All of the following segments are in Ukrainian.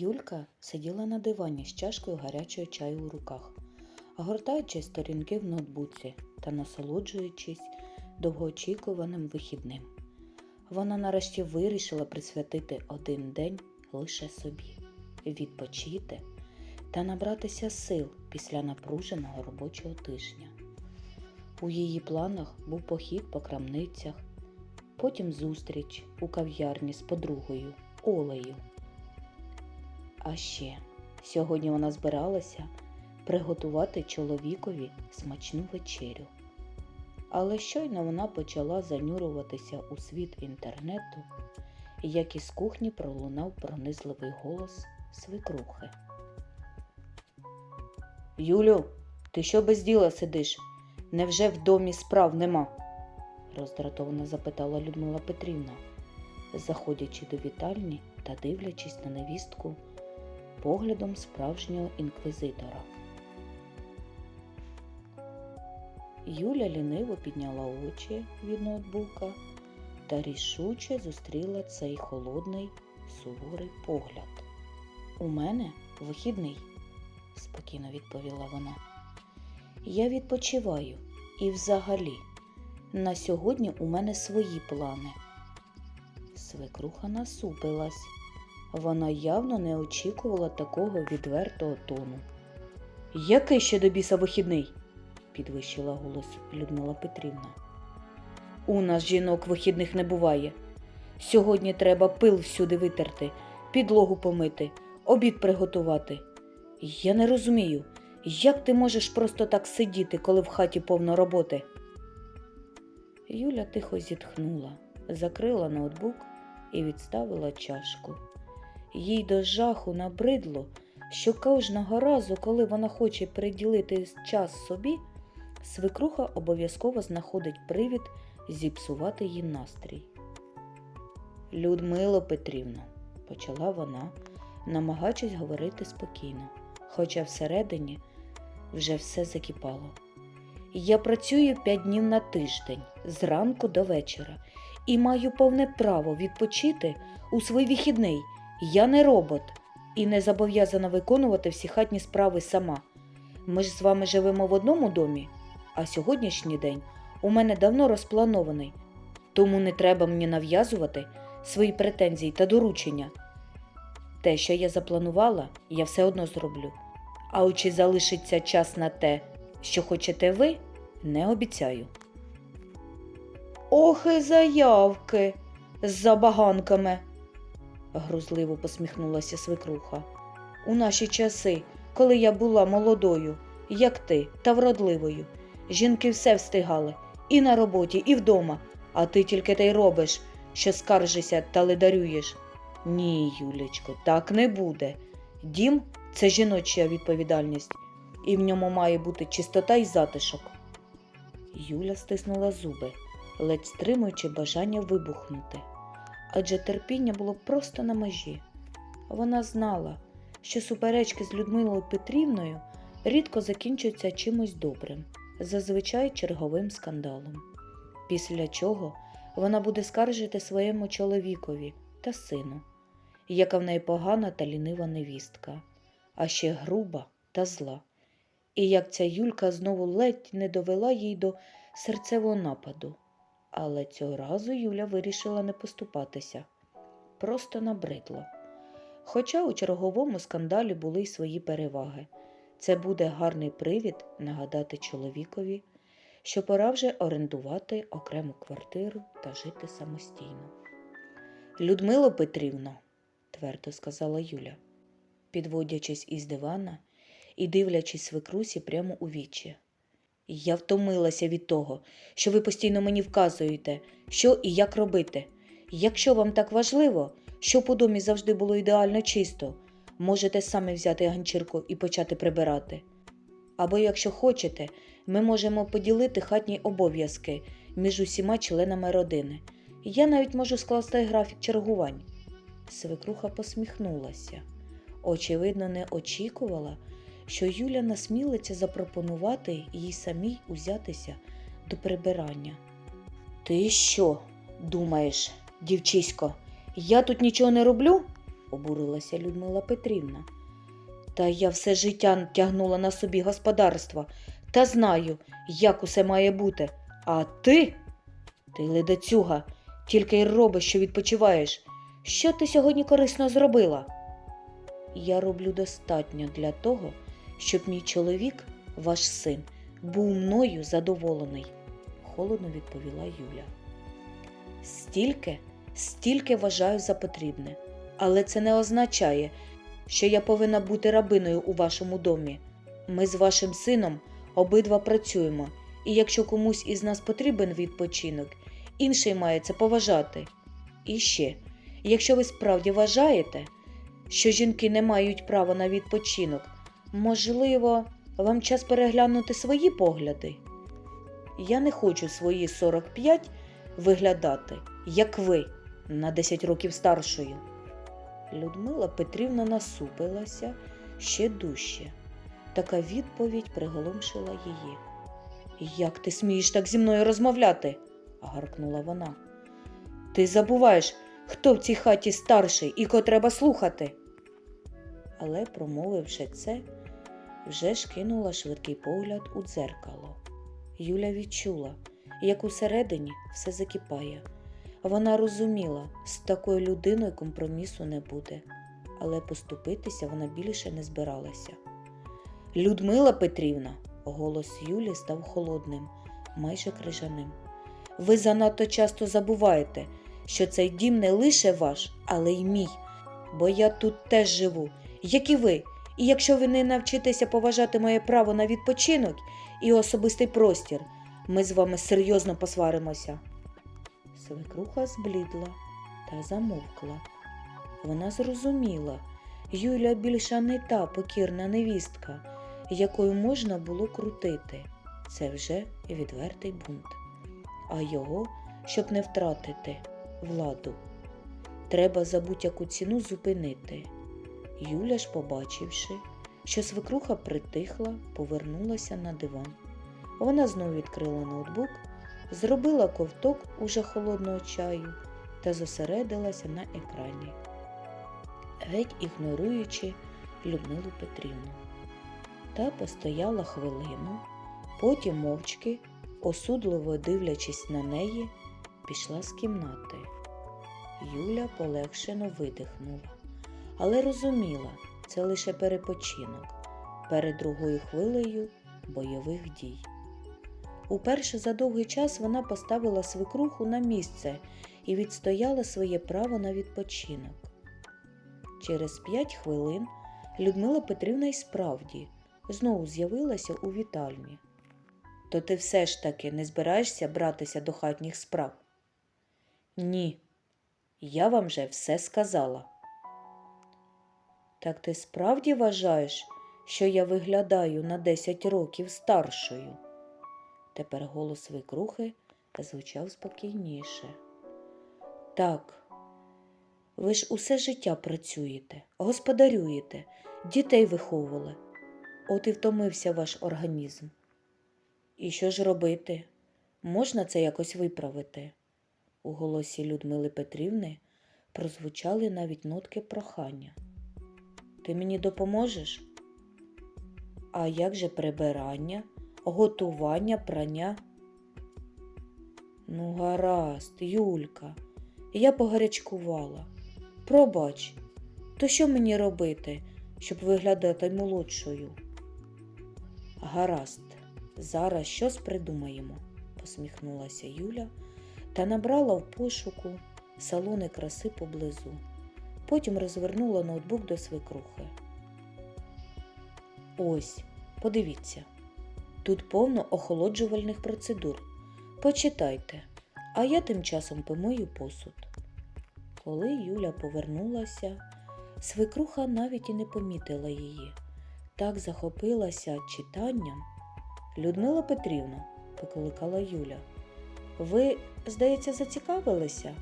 Юлька сиділа на дивані з чашкою гарячого чаю у руках, гортаючи сторінки в ноутбуці та насолоджуючись довгоочікуваним вихідним. Вона нарешті вирішила присвятити один день лише собі, відпочити та набратися сил після напруженого робочого тижня. У її планах був похід по крамницях, потім зустріч у кав'ярні з подругою Олею. А ще сьогодні вона збиралася приготувати чоловікові смачну вечерю. Але щойно вона почала занюруватися у світ інтернету, як із кухні пролунав пронизливий голос свекрухи. Юлю, ти що без діла сидиш? Невже в домі справ нема? роздратовано запитала Людмила Петрівна, заходячи до вітальні та дивлячись на невістку поглядом справжнього інквізитора. Юля ліниво підняла очі від ноутбука та рішуче зустріла цей холодний суворий погляд. У мене вихідний, спокійно відповіла вона. Я відпочиваю і взагалі на сьогодні у мене свої плани. Свекруха насупилась. Вона явно не очікувала такого відвертого тону. Який ще до біса вихідний? підвищила голос Людмила Петрівна. У нас жінок вихідних не буває. Сьогодні треба пил всюди витерти, підлогу помити, обід приготувати. Я не розумію, як ти можеш просто так сидіти, коли в хаті повно роботи. Юля тихо зітхнула, закрила ноутбук і відставила чашку. Їй до жаху набридло, що кожного разу, коли вона хоче приділити час собі, свекруха обов'язково знаходить привід зіпсувати їй настрій. Людмило Петрівно, почала вона, намагаючись говорити спокійно, хоча всередині вже все закипало. Я працюю п'ять днів на тиждень, зранку до вечора, і маю повне право відпочити у свій вихідний. Я не робот і не зобов'язана виконувати всі хатні справи сама. Ми ж з вами живемо в одному домі, а сьогоднішній день у мене давно розпланований, тому не треба мені нав'язувати свої претензії та доручення. Те, що я запланувала, я все одно зроблю. А чи залишиться час на те, що хочете ви, не обіцяю. Ох і заявки з забаганками, грузливо посміхнулася свекруха. У наші часи, коли я була молодою, як ти, та вродливою, жінки все встигали і на роботі, і вдома, а ти тільки те й робиш, що скаржишся та ледарюєш. Ні, Юлечко, так не буде. Дім це жіноча відповідальність, і в ньому має бути чистота і затишок. Юля стиснула зуби, ледь стримуючи бажання вибухнути. Адже терпіння було просто на межі. Вона знала, що суперечки з Людмилою Петрівною рідко закінчуються чимось добрим, зазвичай черговим скандалом. Після чого вона буде скаржити своєму чоловікові та сину, яка в неї погана та лінива невістка, а ще груба та зла. І як ця Юлька знову ледь не довела їй до серцевого нападу. Але цього разу Юля вирішила не поступатися, просто набридла. Хоча у черговому скандалі були й свої переваги. Це буде гарний привід нагадати чоловікові, що пора вже орендувати окрему квартиру та жити самостійно. Людмило Петрівно, твердо сказала Юля, підводячись із дивана і дивлячись свекрусі прямо у вічі. Я втомилася від того, що ви постійно мені вказуєте, що і як робити. Якщо вам так важливо, щоб у домі завжди було ідеально чисто, можете самі взяти ганчірку і почати прибирати. Або, якщо хочете, ми можемо поділити хатні обов'язки між усіма членами родини. Я навіть можу скласти графік чергувань. Свекруха посміхнулася. Очевидно, не очікувала, що Юля насмілиться запропонувати їй самій узятися до прибирання. Ти що, думаєш, дівчисько, я тут нічого не роблю? обурилася Людмила Петрівна. Та я все життя тягнула на собі господарство та знаю, як усе має бути. А ти? Ти ледацюга, тільки й робиш, що відпочиваєш. Що ти сьогодні корисно зробила? Я роблю достатньо для того, щоб мій чоловік, ваш син, був мною задоволений, холодно відповіла Юля. Стільки, стільки вважаю за потрібне, але це не означає, що я повинна бути рабиною у вашому домі. Ми з вашим сином обидва працюємо, і якщо комусь із нас потрібен відпочинок, інший має це поважати. І ще, якщо ви справді вважаєте, що жінки не мають права на відпочинок, можливо, вам час переглянути свої погляди. Я не хочу свої 45 виглядати, як ви, на 10 років старшою. Людмила Петрівна насупилася ще дужче. Така відповідь приголомшила її. Як ти смієш так зі мною розмовляти? гаркнула вона. Ти забуваєш, хто в цій хаті старший і кого треба слухати. Але, промовивши це, вже ж кинула швидкий погляд у дзеркало. Юля відчула, як усередині все закипає. Вона розуміла, з такою людиною компромісу не буде, але поступитися вона більше не збиралася. Людмила Петрівна, голос Юлі став холодним, майже крижаним. Ви занадто часто забуваєте, що цей дім не лише ваш, але й мій, бо я тут теж живу, як і ви. І якщо ви не навчитеся поважати моє право на відпочинок і особистий простір, ми з вами серйозно посваримося. Свекруха зблідла та замовкла. Вона зрозуміла, Юля більша не та покірна невістка, якою можна було крутити. Це вже відвертий бунт. А його, щоб не втратити владу, треба за будь-яку ціну зупинити. Юля ж, побачивши, що свекруха притихла, повернулася на диван. Вона знову відкрила ноутбук, зробила ковток уже холодного чаю та зосередилася на екрані, геть ігноруючи Людмилу Петрівну. Та постояла хвилину, потім мовчки, осудливо дивлячись на неї, пішла з кімнати. Юля полегшено видихнула, але розуміла, це лише перепочинок перед другою хвилею бойових дій. Уперше за довгий час вона поставила свекруху на місце і відстояла своє право на відпочинок. Через п'ять хвилин Людмила Петрівна й справді знову з'явилася у вітальні. То ти все ж таки не збираєшся братися до хатніх справ? Ні, я вам же все сказала. Так ти справді вважаєш, що я виглядаю на 10 років старшою? Тепер голос свекрухи звучав спокійніше. Так, ви ж усе життя працюєте, господарюєте, дітей виховували. От і втомився ваш організм. І що ж робити? Можна це якось виправити? У голосі Людмили Петрівни прозвучали навіть нотки прохання. Ти мені допоможеш? А як же прибирання, готування, прання? Ну, гаразд, Юлька, я погарячкувала. Пробач, то що мені робити, щоб виглядати молодшою? Гаразд, зараз щось придумаємо, посміхнулася Юля та набрала в пошуку салони краси поблизу. Потім розвернула ноутбук до свекрухи. Ось, подивіться, тут повно охолоджувальних процедур. Почитайте, а я тим часом помию посуд. Коли Юля повернулася, свекруха навіть і не помітила її. Так захопилася читанням. Людмила Петрівна, покликала Юля. Ви, здається, зацікавилися?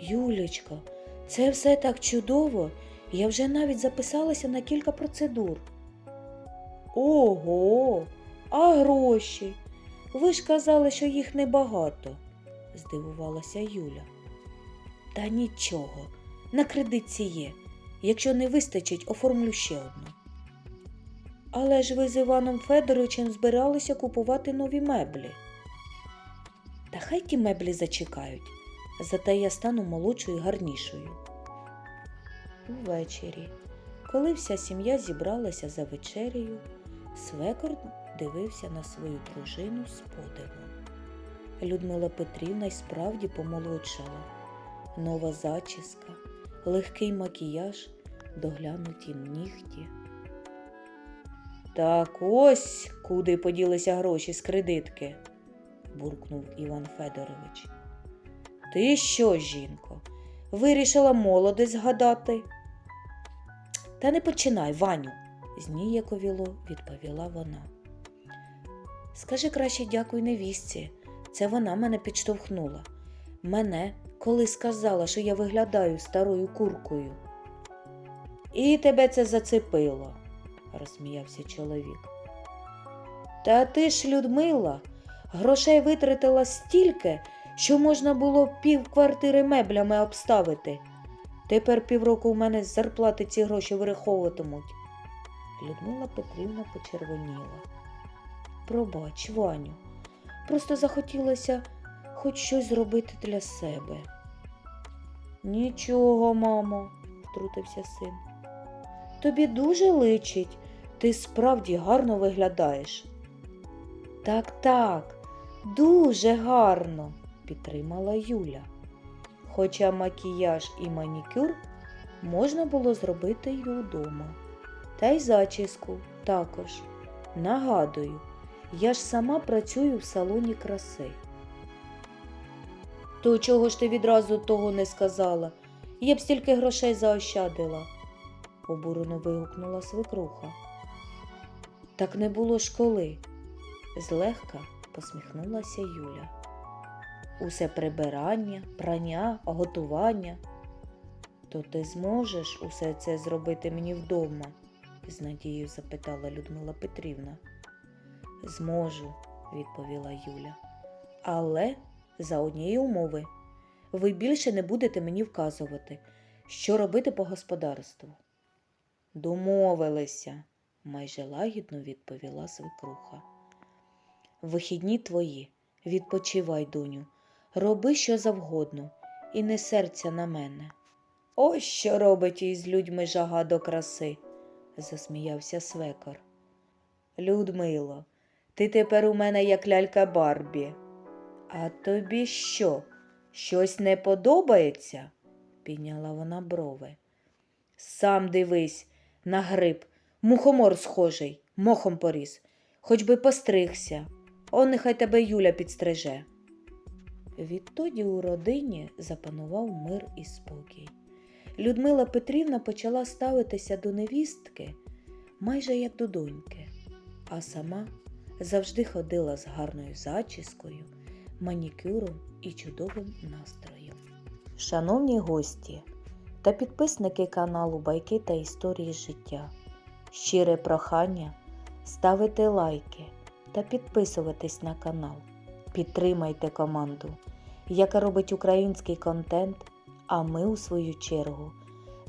Юлечка, це все так чудово. Я вже навіть записалася на кілька процедур. Ого, а гроші? Ви ж казали, що їх небагато, здивувалася Юля. Та нічого, на кредитці є. Якщо не вистачить, оформлю ще одну. Але ж ви з Іваном Федоровичем збиралися купувати нові меблі. Та хай ті меблі зачекають, зате я стану молодшою і гарнішою. Увечері, коли вся сім'я зібралася за вечерею, свекор дивився на свою дружину з подивом. Людмила Петрівна й справді помолодшала. Нова зачіска, легкий макіяж, доглянуті нігті. Так ось куди поділися гроші з кредитки, буркнув Іван Федорович. Ти що, жінко, вирішила молодець згадати? Та не починай, Ваню, зніяковіло відповіла вона. Скажи краще дякуй невістці. Це вона мене підштовхнула. Мене, коли сказала, що я виглядаю старою куркою. І тебе це зацепило, розсміявся чоловік. Та ти ж, Людмила, грошей витратила стільки, що можна було пів квартири меблями обставити. Тепер півроку у мене з зарплати ці гроші вираховуватимуть. Людмила Петрівна почервоніла. Пробач, Ваню, просто захотілося хоч щось зробити для себе. Нічого, мамо, втрутився син. Тобі дуже личить, ти справді гарно виглядаєш. Так, так, дуже гарно, підтримала Юля. Хоча макіяж і манікюр можна було зробити й удома. Та й зачіску також. Нагадую, я ж сама працюю в салоні краси. То чого ж ти відразу того не сказала? Я б стільки грошей заощадила, обурено вигукнула свекруха. Так не було ж коли. Злегка посміхнулася Юля. Усе прибирання, прання, готування. То ти зможеш усе це зробити мені вдома? з надією запитала Людмила Петрівна. Зможу, відповіла Юля. Але за однієї умови. Ви більше не будете мені вказувати, що робити по господарству. Домовилися, майже лагідно відповіла свекруха. Вихідні твої, відпочивай, доню, роби що завгодно і не серця на мене. Ось що робить із людьми жага до краси, засміявся свекор. Людмило, ти тепер у мене як лялька Барбі. А тобі що? Щось не подобається? підняла вона брови. Сам дивись, на гриб, мухомор схожий, мохом поріс, хоч би постригся, он нехай тебе Юля підстриже. Відтоді у родині запанував мир і спокій. Людмила Петрівна почала ставитися до невістки майже як до доньки, а сама завжди ходила з гарною зачіскою, манікюром і чудовим настроєм. Шановні гості та підписники каналу Байки та історії життя, щире прохання ставити лайки та підписуватись на канал. Підтримайте команду, яка робить український контент, а ми, у свою чергу,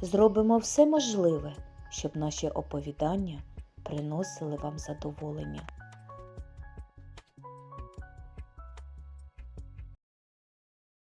зробимо все можливе, щоб наші оповідання приносили вам задоволення.